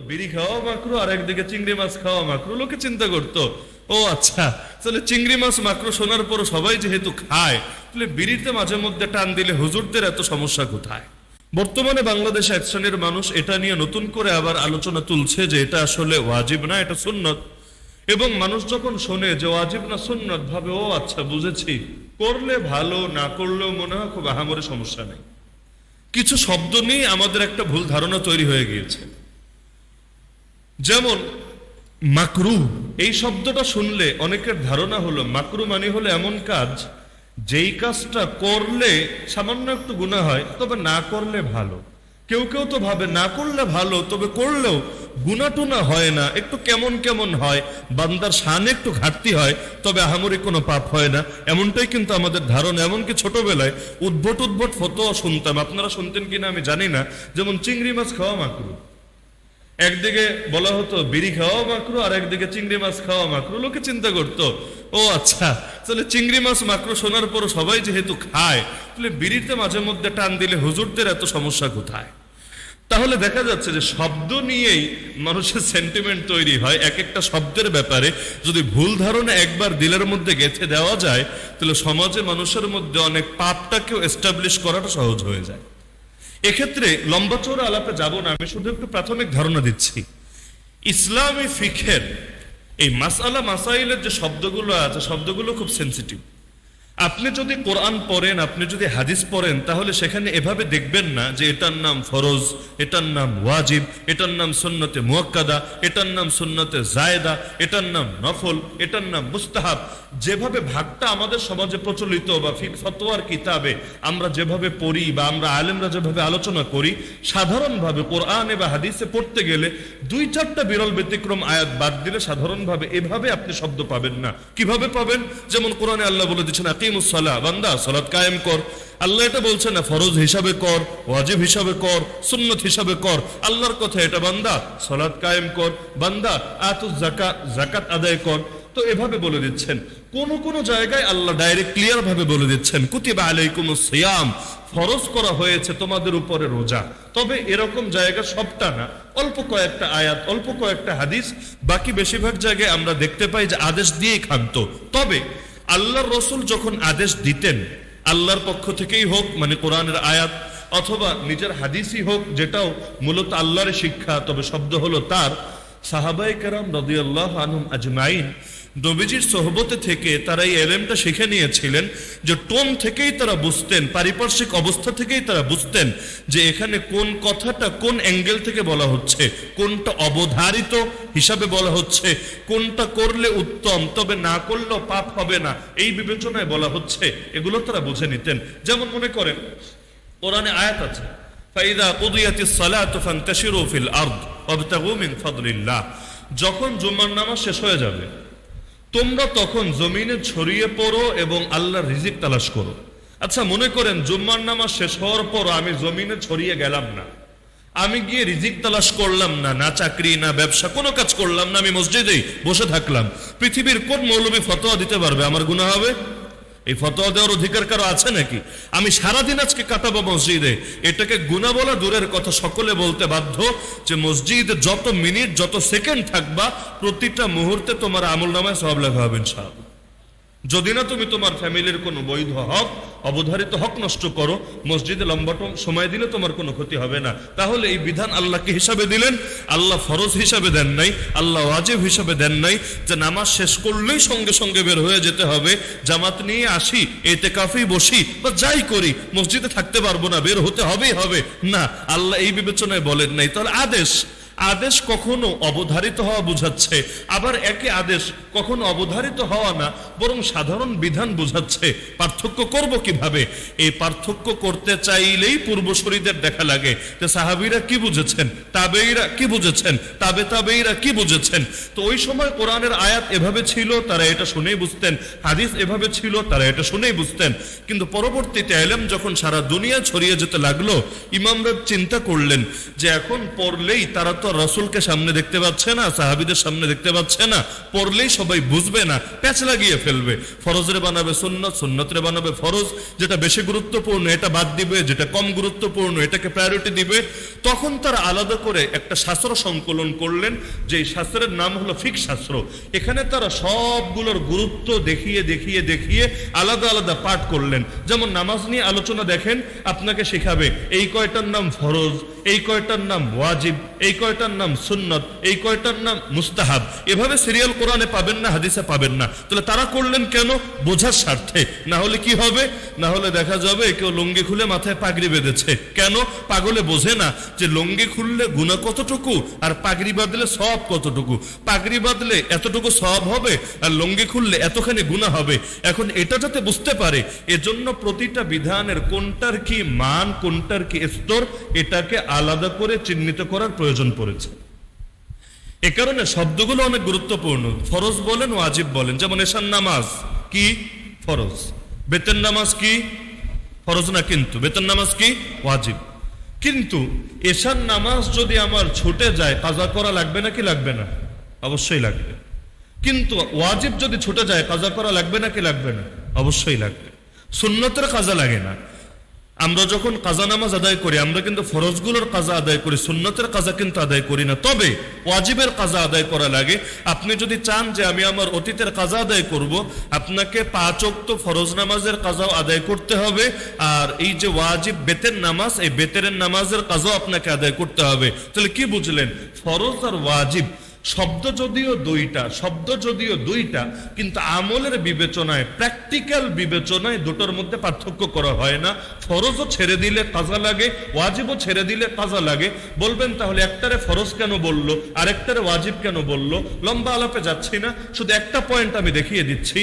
বিড়ি খাওয়া মাকরু আর একদিকে চিংড়ি মাছ খাওয়া মাকরু লোকে চিন্তা করতো, ও আচ্ছা তাহলে চিংড়ি মাছ মাকরু শোনার পর সবাই যেহেতু খায়, তাহলে বিড়িতে মাঝে মধ্যে টান দিলে হুজুরদের এত সমস্যা কোথায়? বর্তমানে বাংলাদেশ এক শ্রেণির মানুষ এটা নিয়ে নতুন করে আবার আলোচনা তুলছে যে এটা আসলে ওয়াজিব না, এটা সুন্নত। এবং মানুষ যখন শোনে যে ওয়াজিব না সুন্নত, ভাবে, ও আচ্ছা বুঝেছি। করলে ভালো, না করলেও মনে হয় খুব আহামরি সমস্যা নেই। কিছু শব্দ নিয়ে আমাদের একটা ভুল ধারণা তৈরি হয়ে গিয়েছে। যেমন মাকরু। এই শব্দটা শুনলে অনেকের ধারণা হলো মাকরু মানে হলো এমন কাজ যেই কাজটা করলে সামান্য একটু গুণা হয় তবে না করলে ভালো। কেউ কেউ তো ভাবে না করলে ভালো তবে করলেও গুণাটুনা হয় না একটু কেমন কেমন হয় বান্দার শানে একটু ঘাটতি হয় তবে আহামরি কোনো পাপ হয় না। এমনটাই কিন্তু আমাদের ধারণা এমনকি ছোটবেলায় উদ্ভট উদ্ভট ফতোয়া শুনতাম। আপনারা শুনতেন কিনা আমি জানি না। যেমন চিংড়ি মাছ খাওয়া মাকরু। একদিকে বলা হতো বিড়ি খাওয়া মাকরু আর একদিকে চিংড়ি মাছ খাওয়া মাকরু লোকে চিন্তা করতো, ও আচ্ছা তাহলে চিংড়ি মাছ মাকরু শোনার পর সবাই যেহেতু খায়, তাহলে বিড়িতে মাঝে মধ্যে টান দিলে হুজুরদের এত সমস্যা কোথায়? তাহলে দেখা যাচ্ছে যে শব্দ নিয়েই মানুষের সেন্টিমেন্ট তৈরি হয়, এক একটা শব্দের ব্যাপারে। যদি ভুল ধারণা একবার দিলের মধ্যে গেঁথে দেওয়া যায়, তাহলে সমাজে মানুষের মধ্যে অনেক পাপটাকেও এস্টাবলিশ করাটা সহজ হয়ে যায়। এক্ষেত্রে লম্বা চৌড়া আলাপে যাব না, আমি শুধু একটু প্রাথমিক ধারণা দিচ্ছি। ইসলামী ফিখের এই মাসালা মাসাইলের যে শব্দগুলো আছে, শব্দগুলো খুব সেন্সিটিভ আপনি যদি কোরআন পড়েন, আপনি যদি হাদিস পড়েন, তাহলে সেখানে এভাবে দেখবেন না যে এটার নাম ফরজ, এটার নাম ওয়াজিব, এটার নাম সুন্নতে মুয়াক্কাদা, এটার নাম সুন্নতে জায়দা, এটার নাম নফল, এটার নাম মুস্তাহাব। যেভাবে ভাগটা আমাদের সমাজে প্রচলিত বা ফিক ফতোয়ার কিতাবে আমরা যেভাবে পড়ি বা আমরা আলেমরা যেভাবে আলোচনা করি, সাধারণভাবে কোরআনে বা হাদিসে পড়তে গেলে দুই চারটা বিরল ব্যতিক্রম আয়াত বাদ দিলে সাধারণভাবে এভাবে আপনি শব্দ পাবেন না। কীভাবে পাবেন? যেমন কোরআনে আল্লাহ বলে দিচ্ছেন এভাবে বলে দিচ্ছেন। কোন কোন জায়গায় আল্লাহ ডাইরেক্ট ক্লিয়ার ভাবে বলে দিচ্ছেন, কুতিবা আলাইকুম ফরজ করা হয়েছে তোমাদের উপরে রোজা। তবে এরকম জায়গা সবটা না, অল্প কয়েকটা আয়াত, অল্প কয়েকটা হাদিস, বাকি বেশিরভাগ জায়গায় আমরা দেখতে পাই যে আদেশ দিয়েই খান্ত তবে আল্লাহর রসুল যখন আদেশ দিতেন, আল্লাহর পক্ষ থেকেই হোক মানে কোরআনের আয়াত, অথবা নিজের হাদিসই হোক, যেটাও মূলত আল্লাহর শিক্ষা, তবে শব্দ হলো তার সাহাবাই কারাম রদিয়াল্লাহ আনহুম আজমাইন নবীজির সোহবতে থেকে তারা এই এলেমটা শিখে নিয়েছিলেন যে টোন থেকেই তারা বুঝতেন, পারিপার্শ্বিক অবস্থা থেকেই তারা বুঝতেন যে এখানে কোন কথাটা কোন অ্যাঙ্গেল থেকে বলা হচ্ছে, কোনটা অবধারিত হিসাবে বলা হচ্ছে, কোনটা করলে উত্তম, তবে না করলেও পাপ হবে না, এই বিবেচনায় বলা হচ্ছে, এগুলো তারা বুঝে নিতেন। যেমন মনে করেন, কোরআনে আয়াত আছে, ফাইদা ফিল আরদ যখন জুমার নামাজ শেষ হয়ে যাবে তোমরা তখন জমিনে ছড়িয়ে পড়ো এবং আল্লাহর রিজিক তালাশ করো। আচ্ছা মনে করেন জুম্মার নামাজ শেষ হওয়ার পর আমি জমিনে ছড়িয়ে গেলাম না। আমি গিয়ে রিজিক তালাশ করলাম না না চাকরি, না ব্যবসা, কোনো কাজ করলাম না, আমি মসজিদেই বসে থাকলাম। পৃথিবীর কোন মৌলবী ফতোয়া দিতে পারবে? আমার গুণা হবে? এই ফতোয়া দেওয়ার অধিকার কারও আছে নাকি? আমি সারাদিন আজকে কাটাবো মসজিদে। এটাকে গুণা বলা দূরের কথা, সকলে বলতে বাধ্য যে মসজিদ যত মিনিট, যত সেকেন্ড থাকবা, প্রতিটা মুহূর্তে তোমার আমল নামায় সব লেখা হবে ইনশাআল্লাহ। যদি না তুমি তোমার ফ্যামিলির কোনো বৈধ হক অবধারিত হক নষ্ট করো, মসজিদে লম্বা সময় দিলে তোমার কোনো ক্ষতি হবে না। তাহলে এই বিধান আল্লাহকে হিসাবে দিলেন, আল্লাহ ফরজ হিসাবে দেন নাই, আল্লাহ ওয়াজিব হিসাবে দেন নাই, যে নামাজ শেষ করলেই সঙ্গে সঙ্গে বের হয়ে যেতে হবে, জামাত নিয়ে আসি এতে কাফি বসি, বা যাই করি, মসজিদে থাকতে পারব না, বের হতে হবেই হবে। না, আল্লাহ এই বিবেচনায় বলেন নাই। তাহলে আদেশ আদেশ কখনো অবধারিত হওয়া বুঝাচ্ছে, আবার একে আদেশ কখনো অবধারিত হওয়া না, বরং সাধারণ বিধান বুঝাচ্ছে। পার্থক্য করব কীভাবে? এই পার্থক্য করতে চাইলেই পূর্বসূরীদের দেখা লাগে। যে সাহাবিরা কি বুঝেছেন? তাবেইরা কি বুঝেছেন? তাবে তাবেইরা কি বুঝেছেন? তো ওই সময় কোরআনের আয়াত এভাবে ছিল, তারা এটা শুনেই বুঝতেন। হাদিস এভাবে ছিল, তারা এটা শুনেই বুঝতেন। কিন্তু পরবর্তীতে এলেম যখন সারা দুনিয়া ছড়িয়ে যেতে লাগল, ইমামরা চিন্তা করলেন যে এখন পড়লেই তারা তো রসুলকে সামনে দেখতে পাচ্ছে না, সাহাবিদের সামনে দেখতে পাচ্ছে না, পড়লেই সবাই বুঝবে না, প্যাচ লাগিয়ে ফেলবে। ফরজরে বানাবে সুন্নত, সুন্নতরে বানাবে ফরজ, যেটা বেশি গুরুত্বপূর্ণ, এটা বাদ দিবে, যেটা কম গুরুত্বপূর্ণ, এটাকে প্রায়োরিটি দিবে। তখন তারা আলাদা করে একটা শাস্ত্র সংকলন করলেন, যে শাস্ত্রের নাম হলো ফিক শাস্ত্র। এখানে তারা সবগুলোর গুরুত্ব দেখিয়ে দেখিয়ে দেখিয়ে আলাদা আলাদা পাঠ করলেন। যেমন নামাজ নিয়ে আলোচনা দেখেন, আপনাকে শেখাবে, এই কয়টার নাম ফরজ এই কয়টার নাম ওয়াজিব, এই কয়টার নাম সুন্নত, এই কয়টার নাম মুস্তাহাব। এভাবে সিরিয়াল কোরআনে পাবেন না, হাদিসে পাবেন না। তাহলে তারা করলেন কেন? বোঝার স্বার্থে। না হলে কি হবে? না হলে দেখা যাবে কেউ লুঙ্গি খুলে মাথায় পাগড়ি বেঁধেছে। কেন? পাগলে বোঝে না যে লুঙ্গি খুললে গুণা কতটুকু আর পাগড়ি বাঁধলে সব কতটুকু। পাগড়ি বাঁধলে এতটুকু সব হবে আর লুঙ্গি খুললে এতখানি গুণা হবে? এখন এটা যাতে বুঝতে পারে, এজন্য প্রতিটা বিধানের কোনটার কি মান, কোনটার কি স্তর, এটাকে আলাদা করে চিহ্নিত করার প্রয়োজন পড়েছে। এ কারণে শব্দগুলো অনেক গুরুত্বপূর্ণ। ফরজ বলেন, ওয়াজিব বলেন। যেমন এশান নামাজ কি? ফরজ। বেতন নামাজ কি? ফরজ না কিন্তু? বেতন নামাজ কি? ওয়াজিব। কিন্তু এশান নামাজ যদি আমার ছুটে যায়, কাজা করা লাগবে নাকি লাগবে না? অবশ্যই লাগবে। কিন্তু ওয়াজিব যদি ছুটে যায়, কাজা করা লাগবে নাকি লাগবে না? অবশ্যই লাগবে। সুন্নতের কাজা লাগে না। আমরা যখন কাজা নামাজ আদায় করি, আমরা কিন্তু ফরজগুলোর কাজা আদায় করি, সুন্নতের কাজা কিন্তু আদায় করি না। তবে ওয়াজিবের কাজা আদায় করা লাগে। আপনি যদি চান যে আমি আমার অতীতের কাজা আদায় করব, আপনাকে পাঁচ অক্ত ফরজ নামাজের কাজাও আদায় করতে হবে। আর এই যে ওয়াজিব বেতের নামাজ, এই বেতের নামাজের কাজাও আপনাকে আদায় করতে হবে। তাহলে কি বুঝলেন? ফরজ আর ওয়াজিব শব্দ যদিও দুইটা, শব্দ যদিও দুইটা, কিন্তু আমলের বিবেচনায় প্র্যাকটিক্যাল বিবেচনায় দুটোর মধ্যে পার্থক্য করা হয় না। ফরজও ছেড়ে দিলে কাজা লাগে, ওয়াজিবও ছেড়ে দিলে কাজা লাগে। বলবেন, তাহলে একটারে ফরজ কেন বলল? আরেকটারে ওয়াজিব কেন বলল? লম্বা আলাপে যাচ্ছি না, শুধু একটা পয়েন্ট আমি দেখিয়ে দিচ্ছি।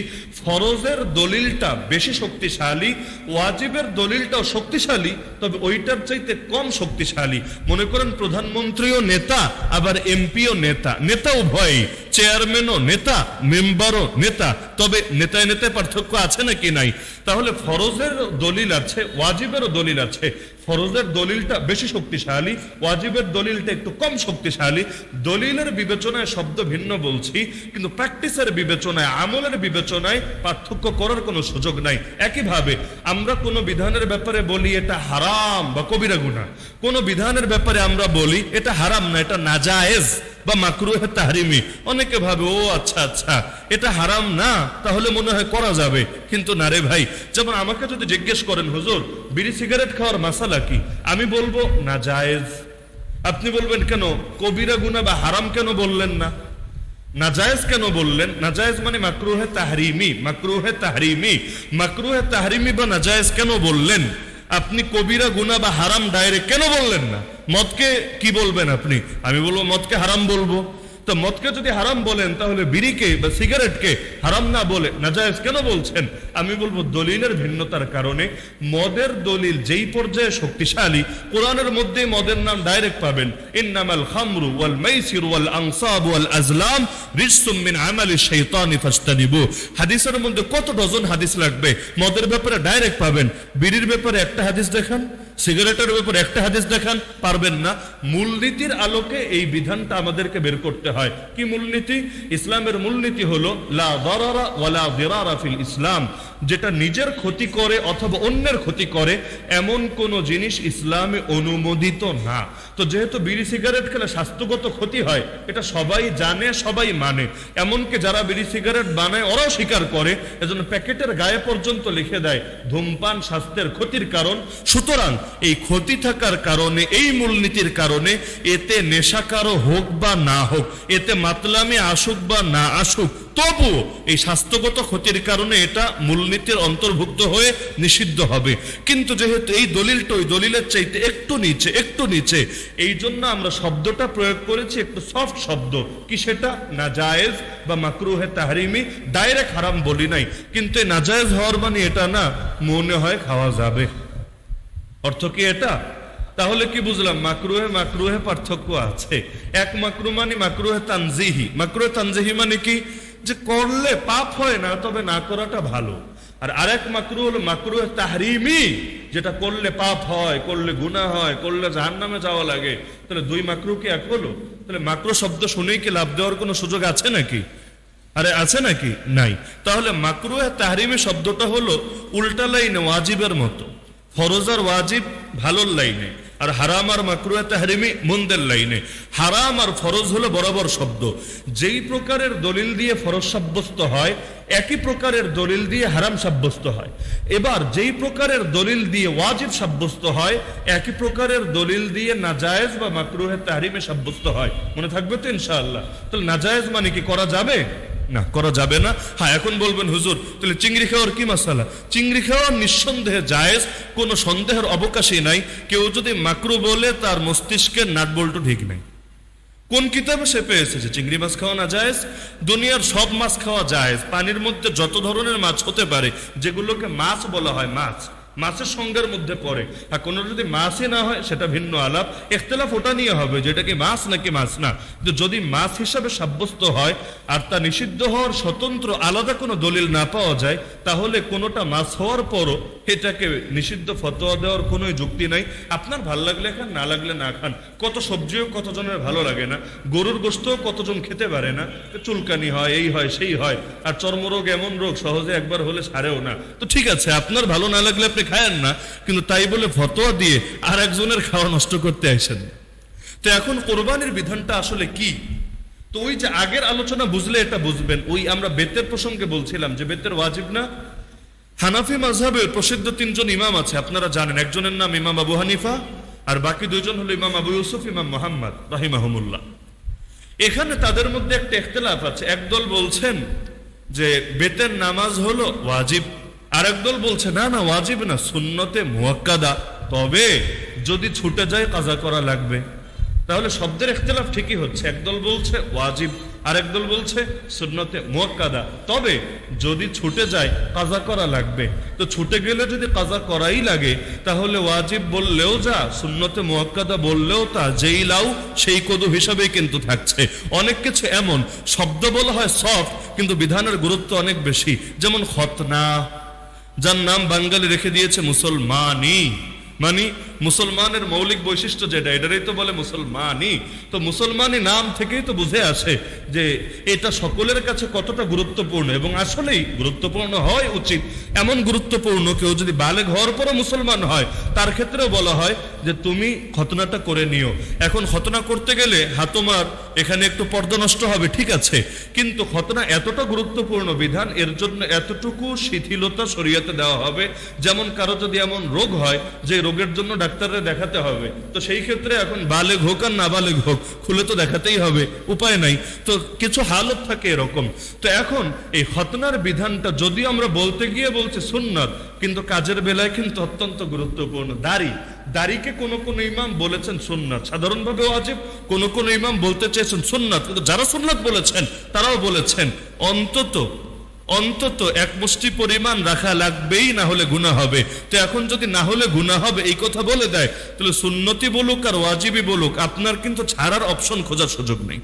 ফরজের দলিলটা বেশি শক্তিশালী, ওয়াজিবের দলিলটাও শক্তিশালী, তবে ওইটার চাইতে কম শক্তিশালী। মনে করেন প্রধানমন্ত্রীও নেতা, আবার এমপিও নেতা। নেতা উভয়ই চেয়ারম্যানও নেতা মেম্বারও নেতা। তবে নেতায় নেতায় পার্থক্য আছে নাকি নাই? তাহলে ফরজের দলিল আছে, ওয়াজিবেরও দলিল আছে। ফরজের দলিলটা বেশি শক্তিশালী, ওয়াজিবের দলিলটা একটু কম শক্তিশালী। দলিলের বিবেচনায় শব্দ ভিন্ন বলছি, কিন্তু প্র্যাকটিসের বিবেচনায়, আমলের বিবেচনায় পার্থক্য করার কোনো সুযোগ নাই। একইভাবে, আমরা কোনো বিধানের ব্যাপারে বলি, এটা হারাম বা কবিরা গুণা কোনো বিধানের ব্যাপারে আমরা বলি, এটা হারাম না, এটা নাজায়েজ। বা মাকরুহে তাহরিমি। অনেকে ভাবে, ও আচ্ছা আচ্ছা এটা হারাম না, তাহলে মনে হয় করা যাবে। কিন্তু না রে ভাই, যেমন আমাকে যদি জিজ্ঞেস করেন, হুজুর, বিড়ি সিগারেট খাওয়ার মাসালা কি? আমি বলব, না, জায়েজ। আপনি বলবেন, কেন? কবিরা গুনা বা হারাম কেন বললেন না? নাজায়েজ কেন বললেন? নাজায়েজ মানে মাকরুহে তাহরিমি মাকরুহে তাহরিমি মাকরুহে তাহরিমি বা নাজায়েজ কেন বললেন? আপনি কবিরা গুনা বা হারাম ডাইরেক্ট কেন বললেন না? মদকে কি বলবেন আপনি? আমি বলব, মদকে হারাম বলব। তো মদকে যদি হারাম বলেন, তাহলে বিড়িকে বা সিগারেটকে হারাম না বলে নাজায়েজ কেন বলছেন? আমি বলব দলিলের ভিন্নতার কারণে মদের দলিল যেই পর্যায়ে শক্তিশালী, কোরআনের মধ্যে মদের নাম ডাইরেক্ট পাবেন। ইন্নামাল খামরু ওয়াল মাইসির ওয়াল আনসাব ওয়াল আজলাম রিজসুম মিন আমালি শাইতানি ফাজতানিবু। হাদিসের মধ্যে কত ডজন হাদিস লাগবে? মদের ব্যাপারে ডাইরেক্ট পাবেন। বিড়ির ব্যাপারে একটা হাদিস দেখান। সিগারেটের ব্যাপারে একটা হাদিস দেখান, পারবেন না। মূলনীতির আলোকে এই বিধানটা আমাদেরকে বের করতে হয়। কি মূলনীতি? ইসলামের মূলনীতি হলো, লা দারারা ওয়ালা দিরারা ফিল ইসলাম। যেটা নিজের ক্ষতি করে অথবা অন্যের ক্ষতি করে, এমন কোন জিনিস ইসলামে অনুমোদিত না। তো যেহেতু বিড়ি সিগারেট খেলে স্বাস্থ্যগত ক্ষতি হয়, এটা সবাই জানে, সবাই মানে। এমনকি যারা বিড়ি সিগারেট বানায়, ওরাও স্বীকার করে। এজন্য প্যাকেটের গায়ে পর্যন্ত লিখে দেয়, ধূমপান স্বাস্থ্যের ক্ষতির কারণ। সুতরাং এই ক্ষতি থাকার কারণে, এই মূলনীতির কারণে এতে নেশাকারও হোক বা না হোক, এতে মাতলামি আসুক বা না আসুক তবু এই স্বাস্থ্যগত ক্ষতির কারণে এটা মূলনীতির অন্তর্ভুক্ত হয়ে নিষিদ্ধ হবে। কিন্তু যেহেতু এই দলিলটা ওই দলিলের চাইতে একটু নিচে একটু নিচে, এই জন্য আমরা শব্দটা প্রয়োগ করেছি একটু সফট শব্দ, কি সেটা? নাজায়েজ বা মাকরুহে তাহারিমি ডাইরেক্ট হারাম বলি নাই। কিন্তু নাজায়েজ হওয়ার মানে এটা না, মনে হয় খাওয়া যাবে। অর্থ কি এটা? তাহলে কি বুঝলাম, মাকরুহে মাকরুহে পার্থক্য আছে। এক মাকরু মানে মাকরুহে তানজিহি। মাকরুহে তানজিহি মানে কি? যে করলে পাপ হয় না, তবে না করাটা ভালো। আর আরেক মাকরু হলো মাকরুহে তাহরিমি, যেটা করলে পাপ হয়, করলে গুনাহ হয়, করলে জাহান নামে যাওয়া লাগে। তাহলে দুই মাকরু কি এক হলো? তাহলে মাকরু শব্দ শুনেই কি লাভ দেওয়ার কোনো সুযোগ আছে নাকি? আরে আছে নাকি? নাই। তাহলে মাকরু তাহরিমে শব্দটা হলো উল্টা লাইনে ওয়াজিবের মতো। ফরজ আর ওয়াজিব ভালোর লাইনে, আর হারাম আর মাকরু তাহরিমি মন্দের লাইনে। হারাম আর ফরজ হলো বরাবর শব্দ। যেই প্রকারের দলিল দিয়ে ফরজ সাব্যস্ত হয়, একই প্রকারের দলিল দিয়ে হারাম সাব্যস্ত হয়। এবার যেই প্রকারের দলিল দিয়ে ওয়াজিব সাব্যস্ত হয়, একই প্রকারের দলিল দিয়ে নাজায়েজ বা মাকরুহে তাহরিমে সাব্যস্ত হয়। মনে থাকবে তো ইনশাআল্লাহ। তাহলে নাজায়েজ মানে কি, করা যাবে? না, করা যাবে না। হ্যাঁ এখন বলবেন, হুজুর, তাহলে চিংড়ি খাওয়ার কি মশালা? চিংড়ি খাওয়া নিঃসন্দেহে জায়েজ, কোনো সন্দেহের অবকাশই নাই। কেউ যদি মাকরু বলে, তার মস্তিষ্কের নাটবল্টু ঠিক নাই। কোন কিতাবে সে পেয়েছে যে চিংড়ি মাছ খাওয়া না যায় দুনিয়ার সব মাছ খাওয়া যায় পানির মধ্যে যত ধরনের মাছ হতে পারে, যেগুলোকে মাছ বলা হয় মাছ মাছের সঙ্গের মধ্যে পড়ে। আর কোনো যদি মাছই না হয়, সেটা ভিন্ন আলাপ। এখতলাফ ওটা নিয়ে হবে যেটা কি মাছ নাকি মাছ না। কিন্তু যদি মাছ হিসাবে সাব্যস্ত হয়, আর তা নিষিদ্ধ হওয়ার স্বতন্ত্র আলাদা কোনো দলিল না পাওয়া যায়, তাহলে কোনোটা মাছ হওয়ার পরও এটাকে নিষিদ্ধ ফতোয়া দেওয়ার কোনো যুক্তি নাই। আপনার ভালো লাগলে খান, না লাগলে না খান। কত সবজিও কতজনের ভালো লাগে না। গরুর গোস্তও কতজন খেতে পারে না। চুলকানি হয়, এই হয়, সেই হয়। আর চর্মরোগ এমন রোগ, সহজে একবার হলে সারেও না। তো ঠিক আছে, আপনার ভালো না লাগলে আপনি খায়েন না, কিন্তু তাই বলে ফতোয়া দিয়ে আর একজনের খাওয়া নষ্ট করতে আসেন। তো এখন কোরবানির বিধানটা আসলে কি? তো ওই যে আগের আলোচনা বুঝলে এটা বুঝবেন। ওই আমরা বেতের প্রসঙ্গে বলছিলাম যে বেতের ওয়াজিব না? হানাফি মাঝহাবের প্রসিদ্ধ তিনজন ইমাম আছে। আপনারা জানেন, একজনের নাম ইমাম আবু হানিফা আর বাকি দুইজন হলো ইমাম আবু ইউসুফ, ইমাম মোহাম্মদ রাহিমাহমুল্লাহ। এখানে তাদের মধ্যে একটা ইখতলাফ আছে। একদল বলছেন যে বেতের নামাজ হলো ওয়াজিব। আর একদল বলছে, না না, ওয়াজিব না, সুন্নতে মুয়াক্কাদা। তবে যদি ছুটে যায় কাজা করা লাগবে। তাহলে শব্দের ইখতলাফ ঠিকই হচ্ছে। একদল বলছে, ওয়াজিব। আর একদল বলছে, সুন্নতে মুয়াক্কাদা। তবে যদি ছুটে যায়, কাজা করা লাগবে। তো ছুটে গেলে যদি কাজা করাই লাগে, তাহলে ওয়াজিব বললেও যা, সুন্নতে মুয়াক্কাদা বললেও তা। যেই লাউ, সেই কদু হিসাবেই কিন্তু থাকছে। অনেক কিছু এমন, শব্দ বলা হয় সফট, কিন্তু বিধানের গুরুত্ব অনেক বেশি। যেমন খতনা, যার নাম বাঙালি রেখে দিয়েছে মুসলমানই মানে মুসলমানের মৌলিক বৈশিষ্ট্য যেটা, এটারই তো বলে মুসলমানই। তো মুসলমানই নাম থেকেই তো বুঝে আসে যে এটা সকলের কাছে কতটা গুরুত্বপূর্ণ এবং আসলেই গুরুত্বপূর্ণ হয় উচিত। এমন গুরুত্বপূর্ণ কেউ যদি বালেগ হওয়ার পরও মুসলমান হয়, তার ক্ষেত্রেও বলা হয় যে তুমি খতনাটা করে নিও। এখন খতনা করতে গেলে হাতমার এখানে একটু পর্দা নষ্ট হবে, ঠিক আছে। কিন্তু খতনা এতটা গুরুত্বপূর্ণ বিধান, এর জন্য এতটুকু শিথিলতা শরীয়তে দেওয়া হবে। যেমন কারও যদি এমন রোগ হয়, যে রোগের জন্য ডাক্তাররা দেখাতে হবে। তো সেই ক্ষেত্রে এখন বালেগ হোক আর না বালেগ হোক, খুলে তো দেখাতেই হবে, উপায় নাই। তো কিছু হালত থাকে এরকম। তো এখন এই খতনার বিধানটা যদিও আমরা বলতে গিয়ে বলছি সুন্নত, কিন্তু কাজের বেলায় কিন্তু অত্যন্ত গুরুত্বপূর্ণ। দাড়ি, দাড়িকে কোন কোন ইমাম বলেছেন সুন্নাত। সাধারণভাবে ওয়াজিব, কোন কোন ইমাম বলতে চেয়েছেন সুন্নাত। কিন্তু যারা সুন্নাত বলেছেন, তারাও বলেছেন, অন্তত অন্তত এক মুষ্টি পরিমাণ রাখা লাগবেই, না হলে গুণা হবে। তো এখন যদি না হলে গুণা হবে, এই কথা বলে দেয়, তাহলে সুন্নতি বলুক আর ওয়াজিবি বলুক, আপনার কিন্তু ছাড়ার অপশন খোঁজার সুযোগ নেই।